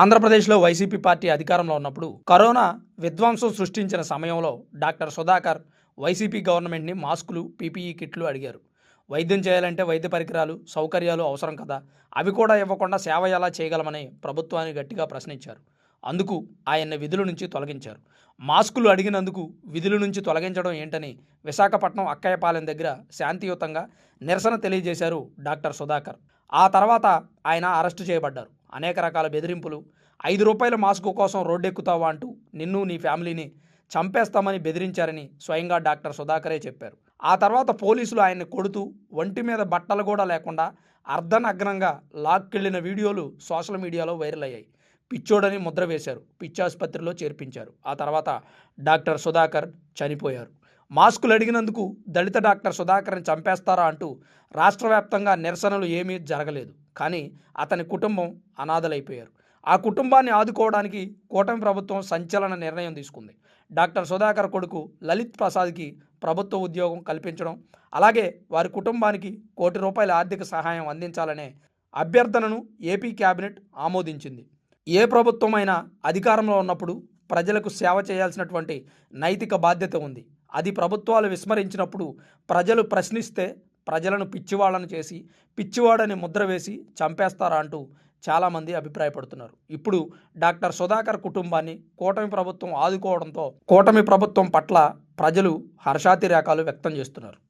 ఆంధ్రప్రదేశ్లో YCP party అధికారంలో ఉన్నప్పుడు కరోనా విధ్వంసం సృష్టించిన సమయంలో డాక్టర్ సుధాకర్ వైసీపీ గవర్నమెంట్ని మాస్కులు పీపీఈ కిట్లు అడిగారు. వైద్యం చేయాలంటే వైద్య పరికరాలు సౌకర్యాలు అవసరం కదా అవి కూడా ఇవ్వకుండా సేవ ఎలా చేయగలమని ప్రభుత్వాన్ని గట్టిగా ప్రశ్నించారు. అందుకు ఆయన్ని విధుల నుంచి తొలగించారు. మాస్కులు అడిగినందుకు విధుల నుంచి తొలగించడం ఏంటని విశాఖపట్నం అక్కయ్యపాలెం దగ్గర శాంతియుతంగా నిరసన తెలియజేశారు డాక్టర్ సుధాకర్. ఆ తర్వాత ఆయన అరెస్టు చేయబడ్డారు. అనేక రకాల బెదిరింపులు. ఐదు రూపాయల మాస్కు కోసం రోడ్డెక్కుతావా అంటూ నిన్ను నీ ఫ్యామిలీని చంపేస్తామని బెదిరించారని స్వయంగా డాక్టర్ సుధాకరే చెప్పారు. ఆ తర్వాత పోలీసులు ఆయన్ని కొడుతూ ఒంటి మీద బట్టలు కూడా లేకుండా అర్ధనగ్నంగా లాక్కెళ్ళిన వీడియోలు సోషల్ మీడియాలో వైరల్ అయ్యాయి పిచ్చోడని ముద్ర వేశారు. పిచ్చాసుపత్రిలో చేర్పించారు. ఆ తర్వాత డాక్టర్ సుధాకర్ చనిపోయారు. మాస్కులు అడిగినందుకు దళిత డాక్టర్ సుధాకర్ని చంపేస్తారా అంటూ రాష్ట్ర వ్యాప్తంగా నిరసనలు ఏమీ జరగలేదు. కానీ అతని కుటుంబం అనాథలైపోయారు. ఆ కుటుంబాన్ని ఆదుకోవడానికి కూటమి ప్రభుత్వం సంచలన నిర్ణయం తీసుకుంది. డాక్టర్ సుధాకర్ కొడుకు లలిత్ ప్రసాద్కి ప్రభుత్వ ఉద్యోగం కల్పించడం అలాగే వారి కుటుంబానికి కోటి రూపాయల ఆర్థిక సహాయం అందించాలనే అభ్యర్థనను ఏపీ కేబినెట్ ఆమోదించింది. ఏ ప్రభుత్వమైనా అధికారంలో ఉన్నప్పుడు ప్రజలకు సేవ చేయాల్సినటువంటి నైతిక బాధ్యత ఉంది. అది ప్రభుత్వాలు విస్మరించినప్పుడు ప్రజలు ప్రశ్నిస్తే ప్రజలను పిచ్చివాళ్ళను చేసి పిచ్చివాడని ముద్ర వేసి చంపేస్తారా అంటూ చాలామంది అభిప్రాయపడుతున్నారు. ఇప్పుడు డాక్టర్ సుధాకర్ కుటుంబాన్ని కూటమి ప్రభుత్వం ఆదుకోవడంతో కూటమి ప్రభుత్వం పట్ల ప్రజలు హర్షాతిరేకాలు వ్యక్తం చేస్తున్నారు.